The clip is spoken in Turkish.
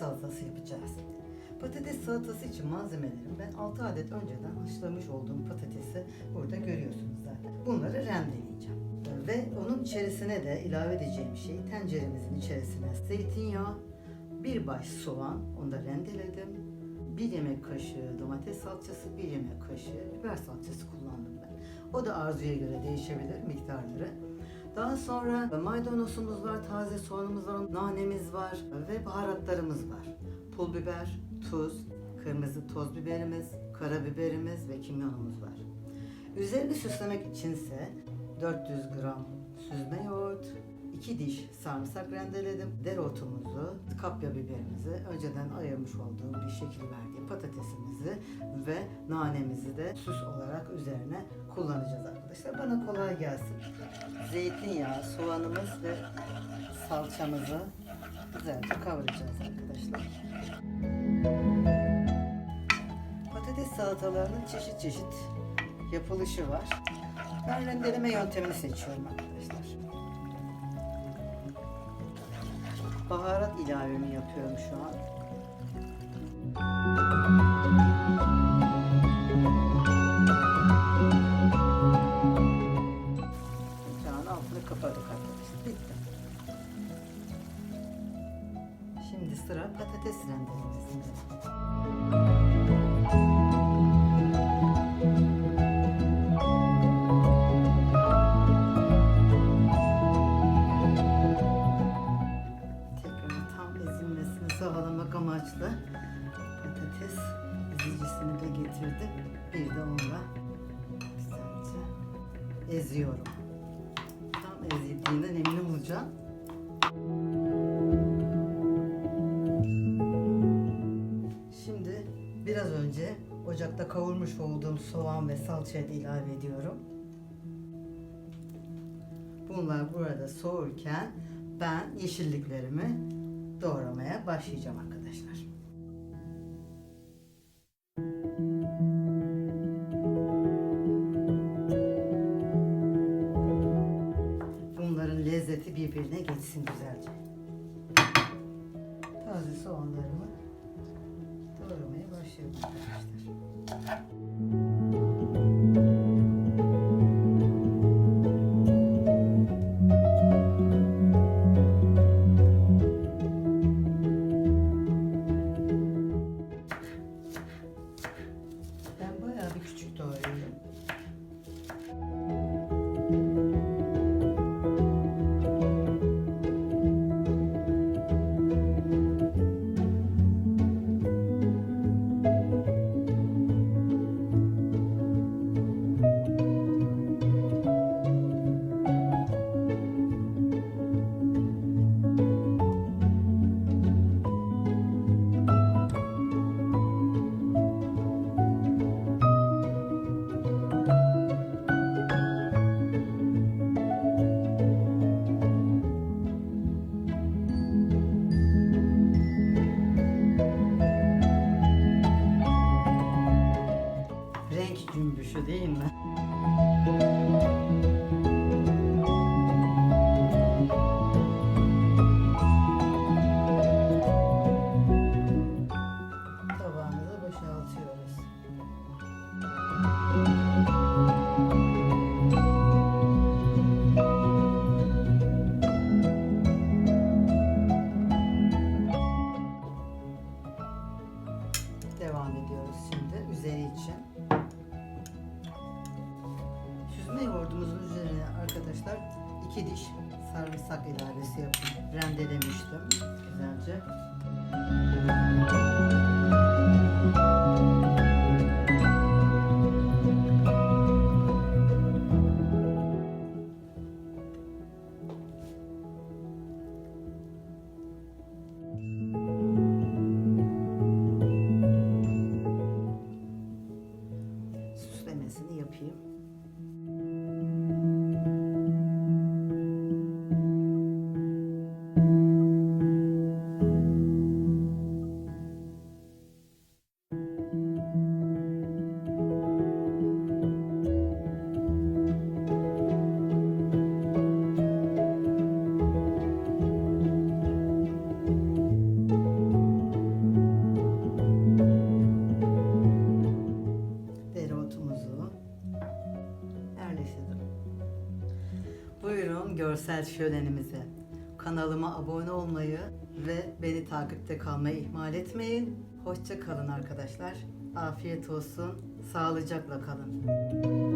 salatası yapacağız. Patates salatası için malzemelerim ben 6 adet önceden haşlamış olduğum patatesi burada görüyorsunuz zaten. Bunları rendeleyeceğim. Ve onun içerisine de ilave edeceğim şey tenceremizin içerisine zeytinyağı, bir baş soğan, onu da rendeledim. Bir yemek kaşığı domates salçası, bir yemek kaşığı biber salçası kullandım ben. O da arzuya göre değişebilir miktarları. Daha sonra maydanozumuz var, taze soğanımız var, nanemiz var ve baharatlarımız var. Pul biber, tuz, kırmızı toz biberimiz, karabiberimiz ve kimyonumuz var. Üzerini süslemek içinse 400 gram süzme yoğurt, 2 diş sarımsak rendeledim. Dereotumuzu, kapya biberimizi, önceden ayırmış olduğum bir şekil verdiğim patatesimizi ve nanemizi de süs olarak üzerine kullanacağız arkadaşlar. Bana kolay gelsin. Zeytinyağı, soğanımız ve salçamızı güzelce kavuracağız arkadaşlar. Patates salatalarının çeşit çeşit yapılışı var. Ben rendeleme yöntemini seçiyorum Baharat ilavemi yapıyorum şu an. Ocağın altını kapadık arkadaşlar. Bitti. Şimdi sıra patates rendelemesinde. Patates ezicisini de getirdim. Bir de onunla güzelce eziyorum. Tam ezildiğinden emin olacağım. Şimdi biraz önce ocakta kavurmuş olduğum soğan ve salçayı da ilave ediyorum. Bunlar burada soğurken ben yeşilliklerimi doğramaya başlayacağım arkadaşlar. Birbirine geçsin güzelce. Taze soğanlarımı doğramaya başlıyorum arkadaşlar. Renk cümbüşü değil mi? İki diş sarımsak ilavesi yapıp rendelemiştim güzelce. Yöresel şölenimize. Kanalıma abone olmayı ve beni takipte kalmayı ihmal etmeyin. Hoşça kalın arkadaşlar. Afiyet olsun. Sağlıcakla kalın.